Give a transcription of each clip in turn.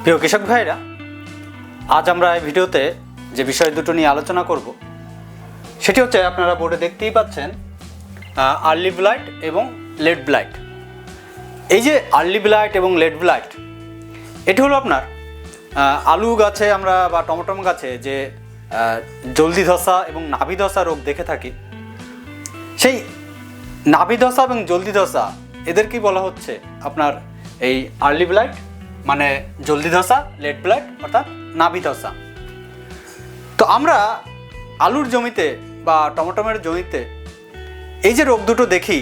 প্রিয় কৃষক ভাইরা, আজ আমরা এই ভিডিওতে যে বিষয় দুটো নিয়ে আলোচনা করব, সেটি হচ্ছে আপনারা বোর্ডে দেখতেই পাচ্ছেন আর্লি ব্লাইট এবং লেট ব্লাইট এই যে আর্লি ব্লাইট এবং লেট ব্লাইট এটি হলো আপনার আলু গাছে আমরা বা টমেটো গাছে যে জলদি ধসা এবং নাভি ধসা রোগ দেখে থাকি, সেই নাভি ধসা এবং জলদি ধসা এদেরকেই বলা হচ্ছে আপনার এই আর্লি ব্লাইট মানে জলদি ধসা, লেট ব্লাইট অর্থাৎ নাভি ধসা। তো আমরা আলুর জমিতে বা টমেটোমের জমিতে এই যে রোগ দুটো দেখি,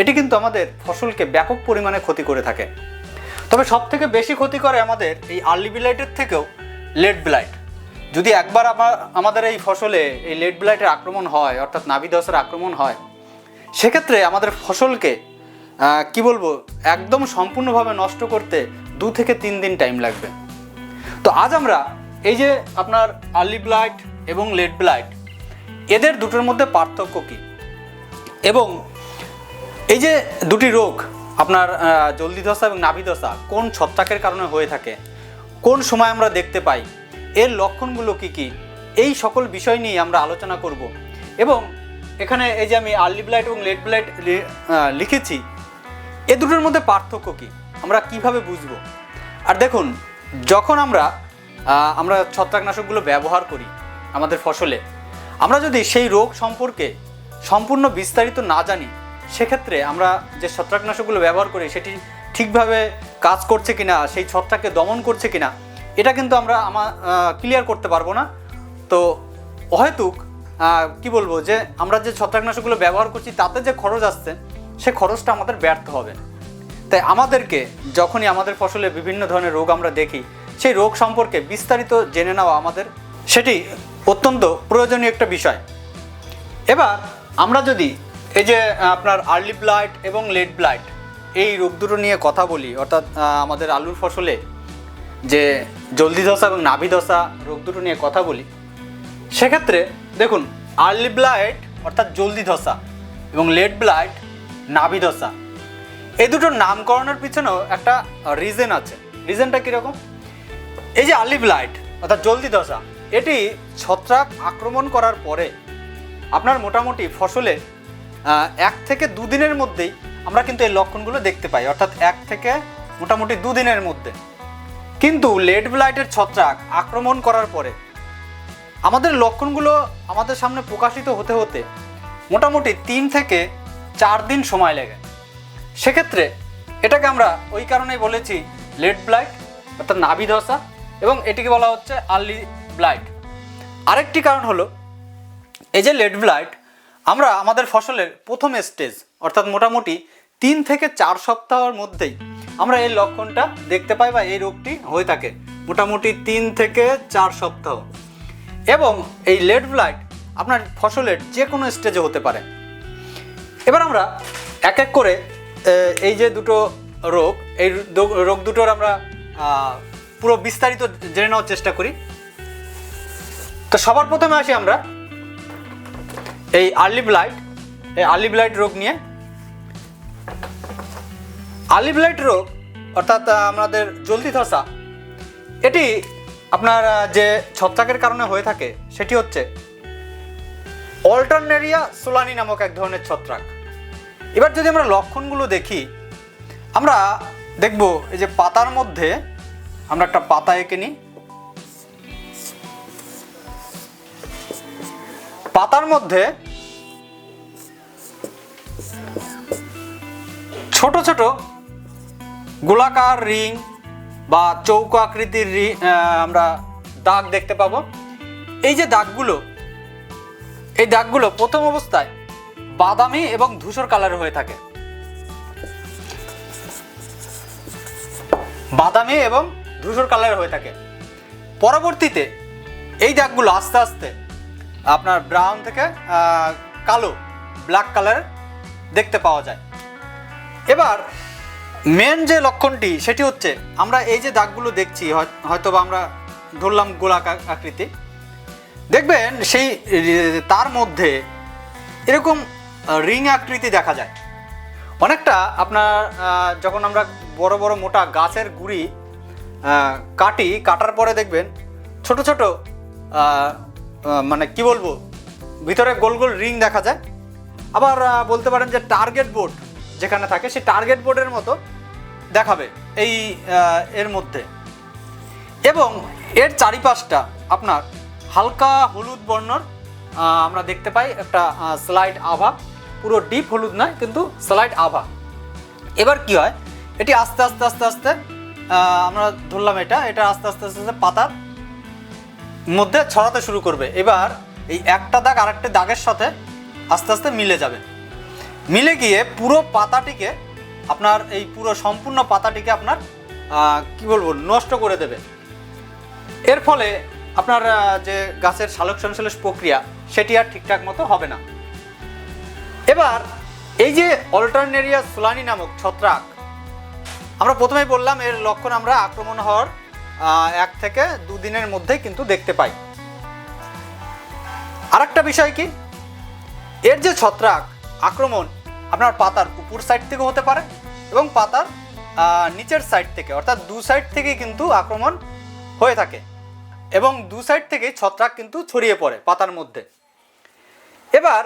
এটি কিন্তু আমাদের ফসলকে ব্যাপক পরিমাণে ক্ষতি করে থাকে। তবে সব থেকে বেশি ক্ষতি করে আমাদের এই আর্লি ব্লাইটের থেকেও লেট ব্লাইট যদি একবার আমাদের এই ফসলে এই লেট ব্লাইটের আক্রমণ হয়, অর্থাৎ নাভি দশের আক্রমণ হয়, সেক্ষেত্রে আমাদের ফসলকে কি বলব, একদম সম্পূর্ণভাবে নষ্ট করতে দু থেকে তিন দিন টাইম লাগবে। তো আজ আমরা এই যে আপনার আর্লি ব্লাইট এবং লেট ব্লাইট এদের দুটোর মধ্যে পার্থক্য কী? এবং এই যে দুটি রোগ, আপনার জলদি দশা এবং নাভি দশা কোন ছত্রাকের কারণে হয়ে থাকে? কোন সময় আমরা দেখতে পাই? এর লক্ষণগুলো কি কি? এই সকল বিষয় নিয়ে আমরা আলোচনা করব। এবং এখানে এই যে আমি আর্লি ব্লাইট এবং লেট ব্লাইট লিখেছি এ দুটোর মধ্যে পার্থক্য কি? আমরা কীভাবে বুঝব? আর দেখুন যখন আমরা আমরা ছত্রাকনাশকগুলো ব্যবহার করি আমাদের ফসলে আমরা যদি সেই রোগ সম্পর্কে সম্পূর্ণ বিস্তারিত না জানি সেক্ষেত্রে আমরা যে ছত্রাকনাশকগুলো ব্যবহার করি সেটি ঠিকভাবে কাজ করছে কিনা সেই ছত্রাককে দমন করছে কিনা এটা কিন্তু আমরা আমার ক্লিয়ার করতে পারব না। তো আহ, কি বলব যে আমরা যে ছত্রাকনাশকগুলো ব্যবহার করছি তাতে যে খরচ আসছে সে খরচটা আমাদের ব্যর্থ হবে তাই আমাদেরকে যখনই আমাদের ফসলে বিভিন্ন ধরনের রোগ আমরা দেখি, সেই রোগ সম্পর্কে বিস্তারিত জেনে নেওয়া আমাদের সেটি অত্যন্ত প্রয়োজনীয় একটা বিষয়। এবার আমরা যদি এই যে আপনার আর্লি ব্লাইট এবং লেট ব্লাইট এই রোগ দুটো নিয়ে কথা বলি, অর্থাৎ আমাদের আলুর ফসলে যে জলদি ধসা এবং নাভি ধসা রোগ দুটো নিয়ে কথা বলি, সেক্ষেত্রে দেখুন আর্লি ব্লাইট অর্থাৎ জলদি ধসা এবং লেট ব্লাইট নাভি ধসা এই দুটোর নামকরণের পিছনেও একটা রিজন আছে। রিজনটা কীরকম? এই যে আলিভ লাইট, অর্থাৎ জলদি দশা এটি ছত্রাক আক্রমণ করার পরে আপনার মোটামুটি ফসলে এক থেকে দুদিনের মধ্যেই আমরা কিন্তু এই লক্ষণগুলো দেখতে পাই। অর্থাৎ এক থেকে মোটামুটি দুদিনের মধ্যে। কিন্তু লেড ব্লাইটের ছত্রাক আক্রমণ করার পরে আমাদের লক্ষণগুলো আমাদের সামনে প্রকাশিত হতে হতে মোটামুটি তিন থেকে চার দিন সময় লাগে। সেক্ষেত্রে এটাকে আমরা ওই কারণেই বলেছি লেট ব্লাইট, অর্থাৎ নাভি ধসা, এবং এটিকে বলা হচ্ছে আর্লি ব্লাইট। আরেকটি কারণ হলো, এই যে লেট ব্লাইট, আমরা আমাদের ফসলের প্রথম স্টেজ, অর্থাৎ মোটামুটি তিন থেকে চার সপ্তাহের মধ্যেই আমরা এই লক্ষণটা দেখতে পাই বা এই রোগটি হয়ে থাকে, মোটামুটি তিন থেকে চার সপ্তাহ। এবং এই লেট ব্লাইট আপনার ফসলের যে কোনো স্টেজে হতে পারে। এবার আমরা এক এক করে এই যে দুটো রোগ, এই রোগ দুটোর আমরা পুরো বিস্তারিত জেনে নেওয়ার চেষ্টা করি। তো সবার প্রথমে আসি আমরা এই আর্লি ব্লাইট এই আর্লি ব্লাইট রোগ নিয়ে। আর্লি ব্লাইট রোগ, অর্থাৎ আমাদের জলদি ধসা, এটি আপনার যে ছত্রাকের কারণে হয়ে থাকে, সেটি হচ্ছে অল্টারনেরিয়া সোলানি নামক এক ধরনের ছত্রাক। এবার যদি আমরা লক্ষণগুলো দেখি, আমরা দেখব এই যে পাতার মধ্যে আমরা একটা পাতা এঁকে নিই। পাতার মধ্যে ছোট ছোট গোলাকার রিং বা চৌকো আকৃতির আমরা দাগ দেখতে পাবো। এই যে দাগগুলো, এই দাগগুলো প্রথম অবস্থায় বাদামি এবং ধূসর কালারের হয়ে থাকে। বাদামি এবং ধূসর কালারের হয়ে থাকে। পরবর্তীতে এই দাগগুলো আস্তে আস্তে আপনার ব্রাউন থেকে কালো ব্ল্যাক কালার দেখতে পাওয়া যায়। এবার মেন যে লক্ষণটি, সেটি হচ্ছে আমরা এই যে দাগগুলো দেখছি, হয়- হয়তো বা আমরা ধরলাম গোলাক আকৃতি। দেখবেন সেই, তার মধ্যে এরকম রিং আকৃতি দেখা যায়। অনেকটা আপনার যখন আমরা বড় বড় মোটা গাছের গুড়ি কাটি, কাটার পরে দেখবেন ছোট ছোট মানে কি বলব, ভিতরে গোল গোল রিং দেখা যায়। আবার বলতে পারেন যে টার্গেট বোর্ড যেখানে থাকে, সেই টার্গেট বোর্ডের মতো দেখাবে এই এর মধ্যে। এবং এর চারিপাশটা আপনার হালকা হলুদ বর্ণর আমরা দেখতে পাই একটা স্লাইড আভা। পুরো ডিপ হলুদ নয়, কিন্তু স্লাইড আভা। এবার কি হয়? এটি আস্তে আস্তে আস্তে আস্তে আমরা ধরলাম এটা এটা আস্তে আস্তে আস্তে আস্তে পাতার মধ্যে ছড়াতে শুরু করবে। এবার এই একটা দাগ আরেকটা দাগের সাথে আস্তে আস্তে মিলে যাবে। মিলে গিয়ে পুরো পাতাটিকে আপনার এই পুরো সম্পূর্ণ পাতাটিকে আপনার কি বলব, নষ্ট করে দেবে। এর ফলে আপনার যে গাছের সালোক সংশ্লেষ প্রক্রিয়া, সেটি আর ঠিকঠাক মতো হবে না। এবার, এই যে অল্টারনেরিয়া সোলানি নামক ছত্রাক, আমরা প্রথমেই বললাম এর লক্ষণ আমরা আক্রমণ হওয়ার এক থেকে দুদিনের মধ্যে কিন্তু দেখতে পাই। আরেকটা বিষয় কি? এর যে ছত্রাক, আক্রমণ আপনার পাতার উপর সাইড থেকে হতে পারে এবং পাতার নিচের সাইড থেকে, অর্থাৎ দু সাইড থেকে কিন্তু আক্রমণ হয়ে থাকে এবং দু সাইড থেকেই ছত্রাক কিন্তু ছড়িয়ে পড়ে পাতার মধ্যে। এবার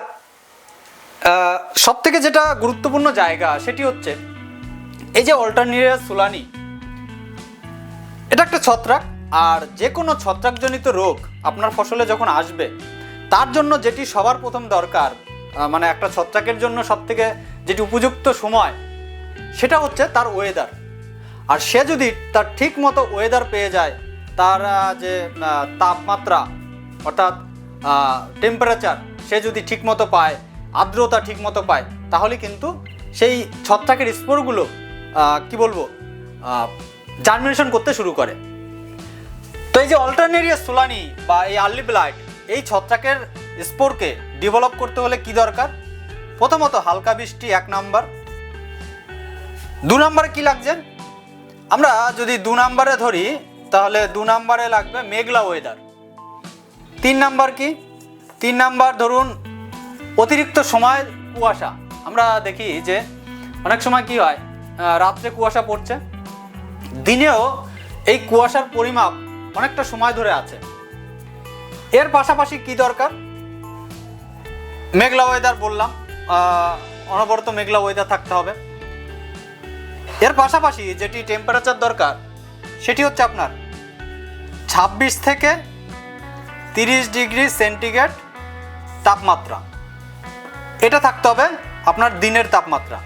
সব থেকে যেটা গুরুত্বপূর্ণ জায়গা সেটি হচ্ছে এই যে অল্টারনেরিয়া সুলানি, এটা একটা ছত্রাক, আর যে কোনো ছত্রাকজনিত রোগ আপনার ফসলে যখন আসবে, তার জন্য যেটি সবার প্রথম দরকার মানে একটা ছত্রাকের জন্য সব থেকে যেটি উপযুক্ত সময়, সেটা হচ্ছে তার ওয়েদার আর সে যদি তার ঠিক মতো ওয়েদার পেয়ে যায়, তার যে তাপমাত্রা, অর্থাৎ টেম্পারেচার সে যদি ঠিক মতো পায় আর্দ্রতা ঠিক মতো পায়, তাহলে কিন্তু সেই ছত্রাকের স্পোরগুলো কি বলব জার্মিনেশন করতে শুরু করে। তো এই যে অল্টারনেরিয়া সোলানি বা এই আর্লি ব্লাইট এই ছত্রাকের স্পোরকে ডেভেলপ করতে হলে কি দরকার? প্রথমত হালকা বৃষ্টি এক নাম্বার। দু নম্বরে কি লাগছে? আমরা যদি দু নম্বরে ধরি, তাহলে দু নম্বরে লাগবে মেঘলা ওয়েদার তিন নাম্বার কি? তিন নাম্বার ধরুন অতিরিক্ত সময় কুয়াশা। আমরা দেখি যে অনেক সময় কি হয় রাত্রে কুয়াশা পড়ছে। দিনেও এই কুয়াশার পরিমাপ অনেকটা সময় ধরে আছে। এর পাশাপাশি কি দরকার? মেঘলা ওয়েদার বললাম অনবরত মেঘলা ওয়েদার থাকতে হবে। এর পাশাপাশি যেটি টেম্পারেচার দরকার, সেটি হচ্ছে আপনার ছাব্বিশ থেকে তিরিশ ডিগ্রি সেন্টিগ্রেড তাপমাত্রা। এটা থাকতে হবে আপনার দিনের তাপমাত্রা।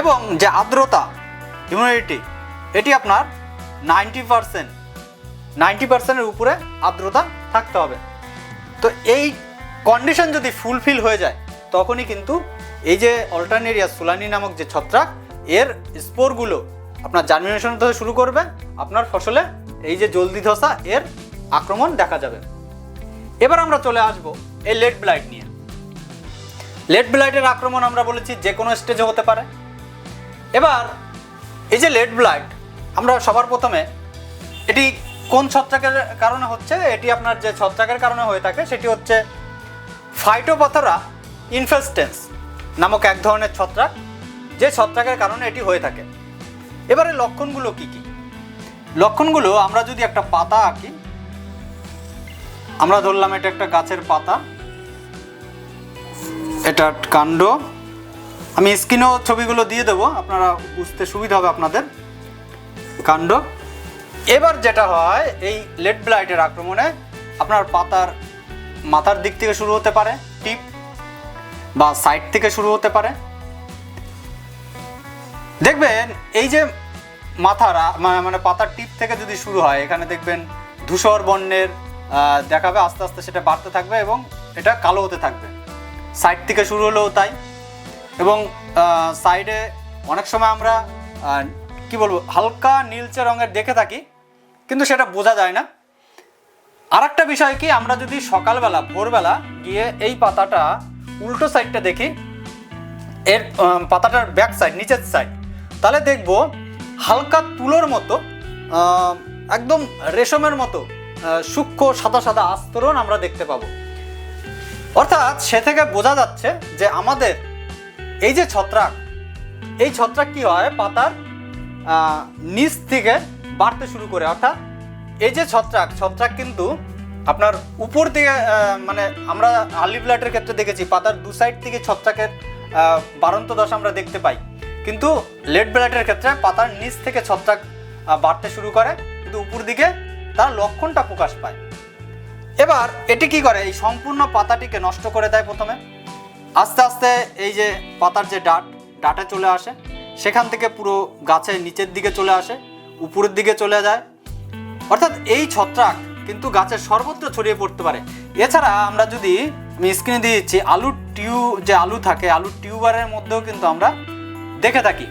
এবং যে আর্দ্রতা হিউমিডিটি এটি আপনার নাইনটি পারসেন্ট নাইনটি পার্সেন্টের উপরে আর্দ্রতা থাকতে হবে। তো এই কন্ডিশন যদি ফুলফিল হয়ে যায়, তখনই কিন্তু এই যে অল্টারনেরিয়া সুলানি নামক যে ছত্রাক, এর স্পোরগুলো আপনার জার্মিনেশন হতে শুরু করবে, আপনার ফসলে এই যে জলদি ধসা এর আক্রমণ দেখা যাবে। এবার আমরা চলে আসব এই লেড ব্লাইট নিয়ে। লেড ব্লাইটের আক্রমণ আমরা বলেছি যে কোনো স্টেজে হতে পারে। এবার, এই যে লেড ব্লাইট, আমরা সবার প্রথমে এটি কোন ছত্রাকের কারণে হচ্ছে? এটি আপনার যে ছত্রাকের কারণে হয়ে থাকে, সেটি হচ্ছে ফাইটোপাথরা ইনফেস্টেন্স নামক এক ধরনের ছত্রাক, যে ছত্রাকের কারণে এটি হয়ে থাকে। এবারে লক্ষণগুলো কি কি? লক্ষণগুলো আমরা যদি একটা পাতা আঁকি, আমরা ধরলাম এটা একটা গাছের পাতা। এটা কাণ্ড। আমি স্ক্রিনেও ছবিগুলো দিয়ে দেবো, আপনারা বুঝতে সুবিধা হবে আপনাদের। কাণ্ড। এবার যেটা হয়, এই লেড ব্লাইটের আক্রমণে আপনার পাতার মাথার দিক থেকে শুরু হতে পারে, টিপ, বা সাইড থেকে শুরু হতে পারে। দেখবেন, এই যে মাথার মানে পাতার টিপ থেকে যদি শুরু হয়, এখানে দেখবেন ধূসর বর্ণের দেখাবে, আস্তে আস্তে সেটা বাড়তে থাকবে এবং এটা কালো হতে থাকবে। সাইড থেকে শুরু হলেও তাই। এবং সাইডে অনেক সময় আমরা কি বলব, হালকা নীলচে রঙের দেখে থাকি, কিন্তু সেটা বোঝা যায় না। আর একটা বিষয় কি, আমরা যদি সকালবেলা, ভোরবেলা গিয়ে এই পাতাটা উল্টো সাইডটা দেখি, এর পাতাটার ব্যাক সাইড, নিচের সাইড, তাহলে দেখব হালকা তুলোর মতো একদম রেশমের মতো সূক্ষ্ম সাদা সাদা আস্তরণ আমরা দেখতে পাবো। অর্থাৎ সে থেকে বোঝা যাচ্ছে যে আমাদের এই যে ছত্রাক, এই ছত্রাক কি হয়? পাতার নিচ থেকে বাড়তে শুরু করে। অর্থাৎ এই যে ছত্রাক ছত্রাক কিন্তু আপনার উপর দিকে মানে আমরা আর্লি ব্লাডের ক্ষেত্রে দেখেছি, পাতার দু সাইড থেকে ছত্রাকের বাড়ন্ত দশা আমরা দেখতে পাই। কিন্তু লেড ব্লাডের ক্ষেত্রে পাতার নিচ থেকে ছত্রাক বাড়তে শুরু করে, কিন্তু উপর দিকে তার লক্ষণটা প্রকাশ পায়। এবার এটি কি করে? এই সম্পূর্ণ পাতাটিকে নষ্ট করে দেয় প্রথমে। আস্তে আস্তে এই যে পাতার যে ডাট, ডাটে চলে আসে। সেখান থেকে পুরো গাছের নিচের দিকে চলে আসে, উপরের দিকে চলে যায়। অর্থাৎ এই ছত্রাক কিন্তু গাছের সর্বত্র ছড়িয়ে পড়তে পারে। এছাড়া আমরা যদি, আমি স্ক্রিনে দিয়ে দিচ্ছি, আলুর টিউ, যে আলু থাকে, আলুর টিউবারের মধ্যেও কিন্তু আমরা দেখে থাকি।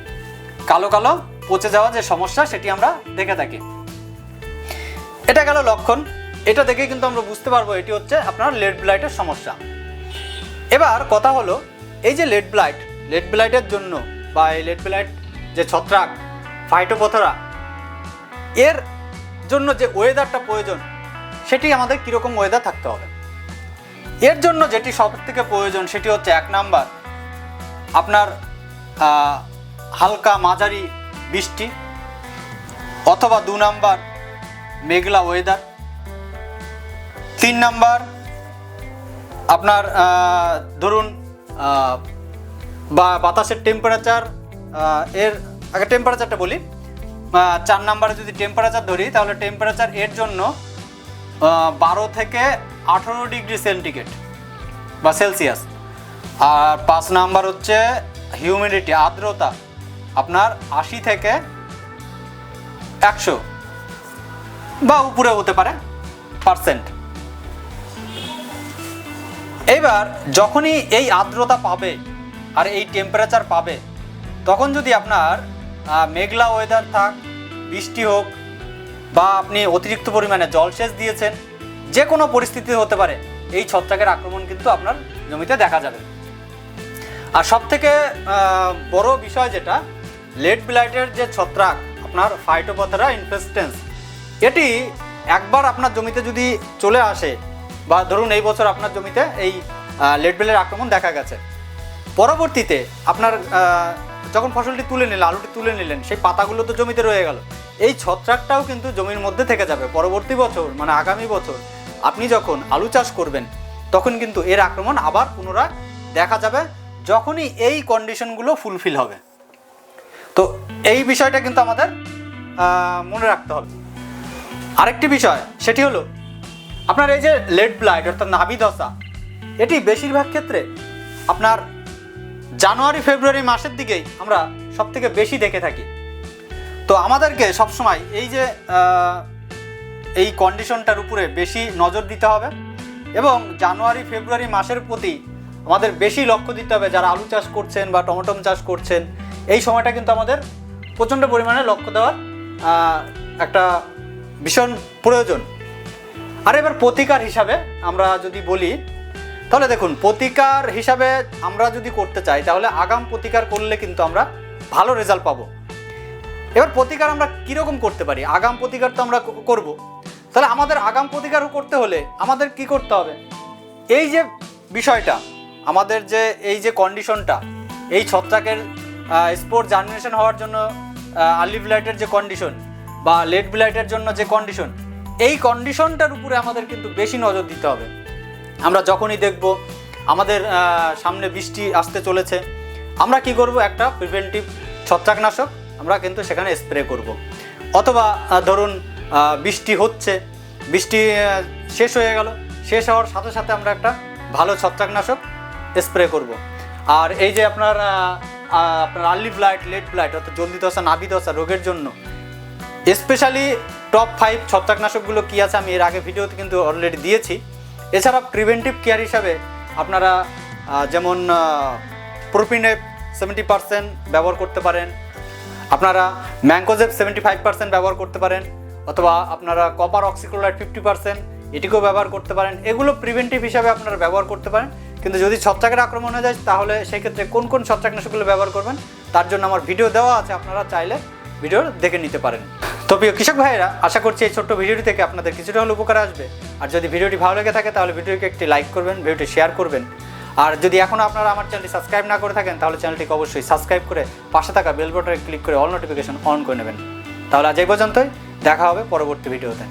কালো কালো পচে যাওয়া যে সমস্যা, সেটি আমরা দেখে থাকি। এটা গেল লক্ষণ। এটা দেখে কিন্তু আমরা বুঝতে পারব এটি হচ্ছে আপনার লেড ব্লাইটের সমস্যা। এবার কথা হলো, এই যে লেড ব্লাইট, লেড ব্লাইটের জন্য বা এই লেড ব্লাইট যে ছত্রাক ফাইটোপথরা এর জন্য যে ওয়েদারটা প্রয়োজন, সেটি আমাদের কীরকম ওয়েদার থাকতে হবে। এর জন্য যেটি সব থেকে প্রয়োজন, সেটি হচ্ছে এক নাম্বার, আপনার হালকা মাঝারি বৃষ্টি, অথবা দু নাম্বার, মেঘলা ওয়েদার তিন নাম্বার, আপনার ধরুন বা বাতাসের টেম্পারেচার এর, আগে টেম্পারেচারটা বলি চার নাম্বারে যদি টেম্পারেচার ধরি, তাহলে টেম্পারেচার এর জন্য বারো থেকে আঠেরো ডিগ্রি সেন্টিগ্রেড বা সেলসিয়াস আর পাঁচ নাম্বার হচ্ছে হিউমিডিটি আর্দ্রতা, আপনার আশি থেকে একশো বা উপরে হতে পারে পার্সেন্ট এইবার যখনই এই আর্দ্রতা পাবে আর এই টেম্পারেচার পাবে, তখন যদি আপনার মেঘলা ওয়েদার থাক, বৃষ্টি হোক, বা আপনি অতিরিক্ত পরিমাণে জলসেচ দিয়েছেন যে কোনো পরিস্থিতি হতে পারে, এই ছত্রাকের আক্রমণ কিন্তু আপনার জমিতে দেখা যাবে। আর সব থেকে বড় বিষয় যেটা লেড ব্লাইটের যে ছত্রাক, আপনার ফাইটোপথেরা ইনফেস্টেন্স এটি একবার আপনার জমিতে যদি চলে আসে বা ধরুন এই বছর আপনার জমিতে এই লেড বেলের আক্রমণ দেখা গেছে। পরবর্তীতে আপনার যখন ফসলটি তুলে নিলেন, আলুটি তুলে নিলেন, সেই পাতাগুলো তো জমিতে রয়ে গেল। এই ছত্রাকটাও কিন্তু জমির মধ্যে থেকে যাবে। পরবর্তী বছর মানে আগামী বছর, আপনি যখন আলু চাষ করবেন, তখন কিন্তু এর আক্রমণ আবার পুনরায় দেখা যাবে, যখনই এই কন্ডিশনগুলো ফুলফিল হবে। তো এই বিষয়টা কিন্তু আমাদের মনে রাখতে হবে। আরেকটি বিষয়, সেটি হলো আপনার এই যে লেড ব্লাইট অর্থাৎ নাভি দশা, এটি বেশিরভাগ ক্ষেত্রে আপনার জানুয়ারি, ফেব্রুয়ারি মাসের দিকেই আমরা সব থেকে বেশি দেখে থাকি। তো আমাদেরকে সবসময় এই যে এই কন্ডিশনটার উপরে বেশি নজর দিতে হবে এবং জানুয়ারি, ফেব্রুয়ারি মাসের প্রতি আমাদের বেশি লক্ষ্য দিতে হবে যারা আলু চাষ করছেন বা টমেটো চাষ করছেন। এই সময়টা কিন্তু আমাদের প্রচণ্ড পরিমাণে লক্ষ্য দেওয়ার একটা ভীষণ প্রয়োজন। আর এবার প্রতিকার হিসাবে আমরা যদি বলি, তাহলে দেখুন, প্রতিকার হিসাবে আমরা যদি করতে চাই, তাহলে আগাম প্রতিকার করলে কিন্তু আমরা ভালো রেজাল্ট পাবো। এবার প্রতিকার আমরা কীরকম করতে পারি? আগাম প্রতিকার তো আমরা করব। তাহলে আমাদের আগাম প্রতিকার করতে হলে আমাদের কি করতে হবে? এই যে বিষয়টা, আমাদের যে, এই যে কন্ডিশনটা এই ছত্রাকের স্পোর্ট জার্মিনেশন হওয়ার জন্য আর্লি ব্লাইটের যে কন্ডিশন বা লেট ব্লাইটের জন্য যে কন্ডিশন এই কন্ডিশনটার উপরে আমাদের কিন্তু বেশি নজর দিতে হবে। আমরা যখনই দেখব, আমাদের সামনে বৃষ্টি আসতে চলেছে, আমরা কি করব? একটা প্রিভেন্টিভ ছত্রাকনাশক আমরা কিন্তু সেখানে স্প্রে করব। অথবা ধরুন বৃষ্টি হচ্ছে, বৃষ্টি শেষ হয়ে গেল, শেষ হওয়ার সাথে সাথে আমরা একটা ভালো ছত্রাকনাশক স্প্রে করব। আর এই যে আপনার আপনার আর্লি ব্লাইট লেট ব্লাইট অর্থাৎ জলদি দশা নাভি দশা রোগের জন্য স্পেশালি টপ ফাইভ ছত্রাকনাশকগুলো কী আছে আমি এর আগে ভিডিওতে কিন্তু অলরেডি দিয়েছি। এছাড়া প্রিভেন্টিভ কেয়ার হিসাবে আপনারা যেমন প্রোপিনেপ সেভেন্টি পার্সেন্ট ব্যবহার করতে পারেন। আপনারা ম্যাঙ্কোজেব সেভেন্টি ফাইভ পার্সেন্ট ব্যবহার করতে পারেন, অথবা আপনারা কপার অক্সিক্লোরাইড ফিফটি পার্সেন্ট এটিকেও ব্যবহার করতে পারেন। এগুলো প্রিভেন্টিভ হিসাবে আপনারা ব্যবহার করতে পারেন। কিন্তু যদি ছত্রাকের আক্রমণ হয়ে যায়, তাহলে সেক্ষেত্রে কোন কোন ছত্রাকনাশকগুলো ব্যবহার করবেন, তার জন্য আমার ভিডিও দেওয়া আছে, আপনারা চাইলে ভিডিও দেখে নিতে পারেন। তো প্রিয় কৃষক ভাইয়েরা, আশা করছি এই ছোট্ট ভিডিওটি থেকে আপনাদের কিছুটা হলে উপকার আসবে। আর যদি ভিডিওটি ভালো লেগে থাকে, তাহলে ভিডিওকে একটি লাইক করবেন, ভিডিওটি শেয়ার করবেন। আর যদি এখনও আপনারা আমার চ্যানেলটি সাবস্ক্রাইব না করে থাকেন, তাহলে চ্যানেলটিকে অবশ্যই সাবস্ক্রাইব করে পাশে থাকা বেল বটনে ক্লিক করে অল নোটিফিকেশন অন করে নেবেন। তাহলে আজ এই পর্যন্তই, দেখা হবে পরবর্তী ভিডিওতে।